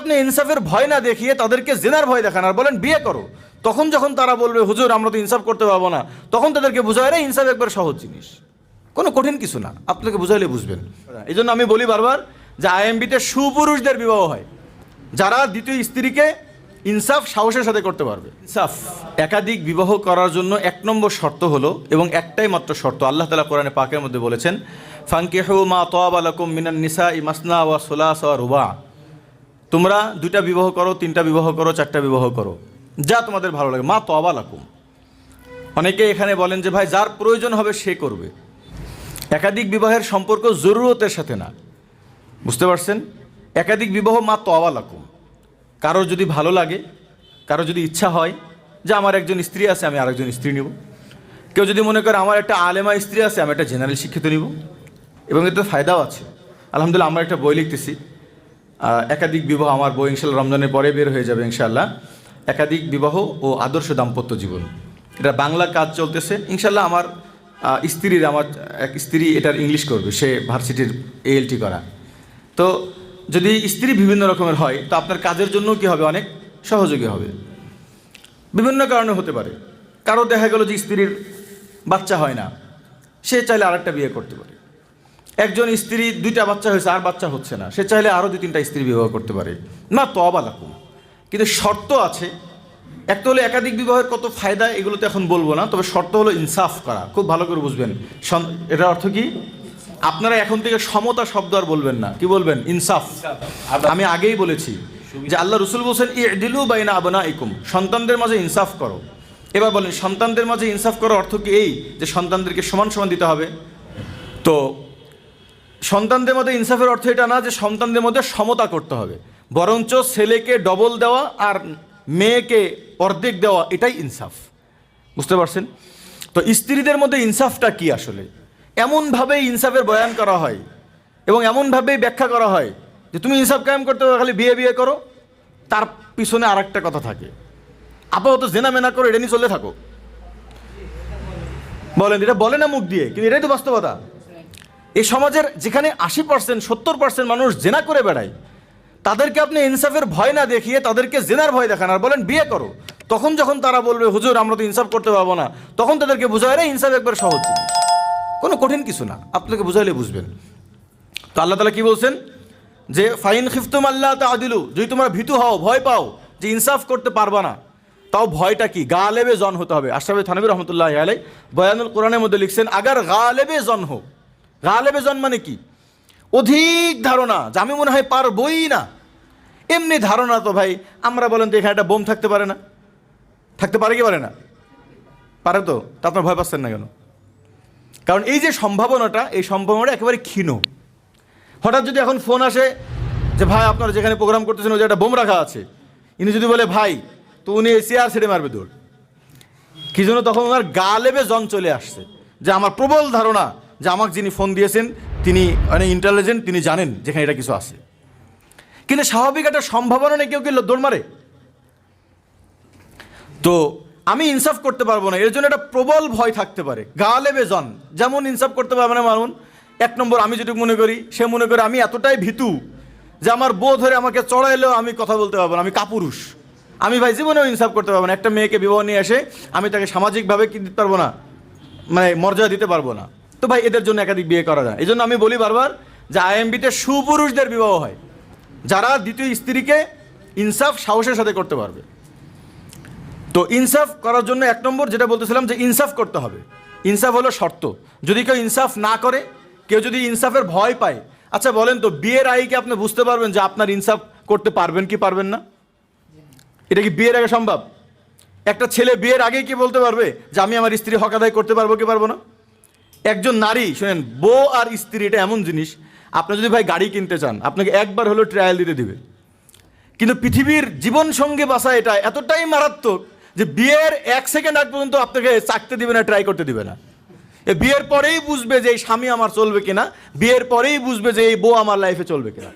আপনি ইনসাফের ভয় না দেখিয়ে তাদেরকে জেনার ভয় দেখান আর বলেন বিয়ে করো। তখন যখন তারা বলবে হুজুর আমরা তো ইনসাফ করতে পারব না তখন তাদেরকে বুঝায় রে ইনসাফ একবার সহজ জিনিস। কোনো কঠিন কিছু না আপনাকে বুঝাইলে বুঝবেন। এই জন্য আমি বলি বারবার যে আইএমবিতে সুপুরুষদের বিবাহ হয়। যারা দ্বিতীয় স্ত্রীকে ইনসাফ সাহসের সাথে করতে পারবে। ইনসাফ। একাধিক বিবাহ করার জন্য এক নম্বর শর্ত হলো এবং একটাই মাত্র শর্ত আল্লাহ তালা কোরআনে পাকের মধ্যে বলেছেন ফাঙ্কেহু মা তোয়াবালাকুম মিনান নিসা ইমাসনা ওয়া সোলাস ওয়া রুবা। তোমরা দুইটা বিবাহ করো, তিনটা বিবাহ করো, চারটা বিবাহ করো। যা তোমাদের ভালো লাগে। মা তোয়াবালাকুম অনেকে এখানে বলেন যে, ভাই, যার প্রয়োজন হবে সে করবে। একাধিক বিবাহের সম্পর্ক জরুরতের সাথে না। বুঝতে পারছেন? একাধিক বিবাহ মা তোয়াবালাকুম কারোর যদি ভালো লাগে কারও যদি ইচ্ছা হয়, যে আমার একজন স্ত্রী আছে, আমি আরেকজন স্ত্রী নিব। কেউ যদি মনে করে, আমার একটা আলেমা স্ত্রী আছে, আমি একটা জেনারেল শিক্ষিত নিব। এবং এতে ফায়দাও আছে। আলহামদুলিল্লাহ, আমরা একটা বই লিখতেছি। একাধিক বিবাহ আমার বই ইনশাল্লাহ রমজানের পরে বের হয়ে যাবে ইনশাল্লাহ। একাধিক বিবাহ ও আদর্শ দাম্পত্য জীবন। এটা বাংলা কাজ চলতেছে। ইনশাল্লাহ আমার স্ত্রীর আমার, এক স্ত্রী এটার ইংলিশ করবে, সে ভার্সিটির এএলটি করা। তো যদি স্ত্রী বিভিন্ন রকমের হয়, তো আপনার কাজের জন্য কি হবে অনেক? সহযোগী হবে। বিভিন্ন কারণে হতে পারে। কারও দেখা গেল যে স্ত্রীর বাচ্চা হয় না, সে চাইলে আরেকটা বিয়ে করতে পারে। একজন স্ত্রী দুইটা বাচ্চা হয়েছে আর বাচ্চা হচ্ছে না। সে চাইলে আরও দুই তিনটা স্ত্রী বিবাহ করতে পারে। না তো অবালাকুম কিন্তু শর্ত আছে। একটা হলো একাধিক বিবাহের কত ফায়দা এগুলো তো এখন বলব না। তবে শর্ত হলো ইনসাফ করা। খুব ভালো করে বুঝবেন। এটার অর্থ কি? আপনারা এখন থেকে সমতা শব্দ আর বলবেন না। কি বলবেন? ইনসাফ। আমি আগেই বলেছি যে আল্লাহ রসুল বলছেন ই দিলু বাইনা আবনা ইকুম সন্তানদের মাঝে ইনসাফ করো। এবার বলেন সন্তানদের মাঝে ইনসাফ করার অর্থ কি এই যে সন্তানদেরকে সমান সমান দিতে হবে? তো সন্তানদের মধ্যে ইনসাফের অর্থ এটা না যে সন্তানদের মধ্যে সমতা করতে হবে। বরঞ্চ ছেলেকে ডবল দেওয়া আর মেয়েকে অর্ধেক দেওয়া, এটাই ইনসাফ। বুঝতে পারছেন? তো স্ত্রীদের মধ্যে ইনসাফটা কি আসলে? এমনভাবে ইনসাফের বয়ান করা হয় এবং এমনভাবেই ব্যাখ্যা করা হয় যে তুমি ইনসাফ কায়েম করতে হবে খালি বিয়ে বিয়ে করো, তার পিছনে আর একটা কথা থাকে। আপাতত জেনা মেনা করো, এটা নিয়ে চলে থাকো। বলেন, এটা বলে না মুখ দিয়ে, কিন্তু এটাই তো বাস্তবতা। এই সমাজের যেখানে আশি পার্সেন্ট সত্তর পার্সেন্ট মানুষ জেনা করে বেড়ায়, তাদেরকে আপনি ইনসাফের ভয় না দেখিয়ে তাদেরকে জেনার ভয় দেখান আর বলেন, বিয়ে করো। তখন যখন তারা বলবে, হুজুর, আমরা তো ইনসাফ করতে পারব না, তখন তাদেরকে বুঝায় রে ইনসাফ একবার সহজ কোনো কঠিন কিছু না, আপনাকে বুঝাইলে বুঝবেন। তো আল্লাহ তালা কি বলছেন? যে, ফাইন খিফতুম আল্লাহ তা আদিলু যদি তোমরা ভীতু হও, ভয় পাও যে ইনসাফ করতে পারবা না, তাও ভয়টা কি? গা গালেবে জন হতে হবে। আশরাফে থানবী রহমতুল্লাহ আলাই বয়ানুল কোরআনের মধ্যে লিখছেন, আগার গা গালেবে জন হোক গালেবে জন মানে কি? অধিক ধারণা, যে আমি মনে হয় পারবই না। এমনি ধারণা তো ভাই, আমরা বলেন তো এখানে একটা বোম থাকতে পারে না। থাকতে পারে কি পারে না? পারে তো, তা আপনার ভয় পাচ্ছেন না কেন? কারণ এই যে সম্ভাবনাটা, এই সম্ভাবনাটা একেবারে ক্ষীণ। হঠাৎ যদি এখন ফোন আসে যে, ভাই, আপনারা যেখানে প্রোগ্রাম করতেছেন, ওই যে একটা বোম রাখা আছে। ইনি যদি বলে, ভাই, তো উনি আর ছেড়ে মারবে দৌড়। কি জন্য তখন ওনার গালেবে জন চলে আসছে, যে আমার প্রবল ধারণা যে আমাকে যিনি ফোন দিয়েছেন, তিনি অনেক ইন্টেলিজেন্ট তিনি জানেন যেখানে এটা কিছু আছে। কিন্তু স্বাভাবিক একটা সম্ভাবনা নেই কেউ কেউ দৌড় মারে। তো আমি ইনসাফ করতে পারব না, এর জন্য একটা প্রবল ভয় থাকতে পারে গালে বেজন যেমন ইনসাফ করতে পারবে না মানুন এক নম্বর আমি যেটুকু মনে করি, সে মনে করে আমি এতটাই ভীতু যে আমার বউ ধরে আমাকে চড়াইলেও আমি কথা বলতে পারব না, আমি কাপুরুষ। আমি ভাই জীবনেও ইনসাফ করতে পারব না, একটা মেয়েকে বিবাহ নিয়ে এসে আমি তাকে সামাজিকভাবে কি দিতে পারব না মানে মর্যাদা দিতে পারব না। তো ভাই, এদের জন্য একাধিক বিয়ে করা যায়। এই জন্য আমি বলি বারবার যে আইএমবিতে সুপুরুষদের বিবাহ হয়। যারা দ্বিতীয় স্ত্রীকে ইনসাফ, সাহসের সাথে করতে পারবে। তো ইনসাফ করার জন্য এক নম্বর যেটা বলতেছিলাম যে ইনসাফ করতে হবে। ইনসাফ হলো শর্ত। যদি কেউ ইনসাফ না করে, কেউ যদি ইনসাফের ভয় পায় আচ্ছা বলেন তো, বিয়ের আগে কি আপনি বুঝতে পারবেন যে আপনার ইনসাফ করতে পারবেন কি পারবেন না? এটা কি বিয়ের আগে সম্ভব? একটা ছেলে বিয়ের আগে কি বলতে পারবে যে আমি আমার স্ত্রী হক আদায় করতে পারব কি পারব না? একজন নারী, শোনেন, বউ আর স্ত্রী, এটা এমন জিনিস, আপনি যদি ভাই গাড়ি কিনতে চান, আপনাকে একবার হলো ট্রায়াল দিতে দিবে। কিন্তু পৃথিবীর জীবন সঙ্গে বাসা এটা এতটাই মারাত্মক যে বিয়ের এক সেকেন্ড আগ পর্যন্ত আপনাকে চাকতে দিবে না ট্রাই করতে দিবে না। এ বিয়ের পরেই বুঝবে যে এই স্বামী আমার চলবে কিনা, বিয়ের পরেই বুঝবে যে এই বউ আমার লাইফে চলবে কিনা।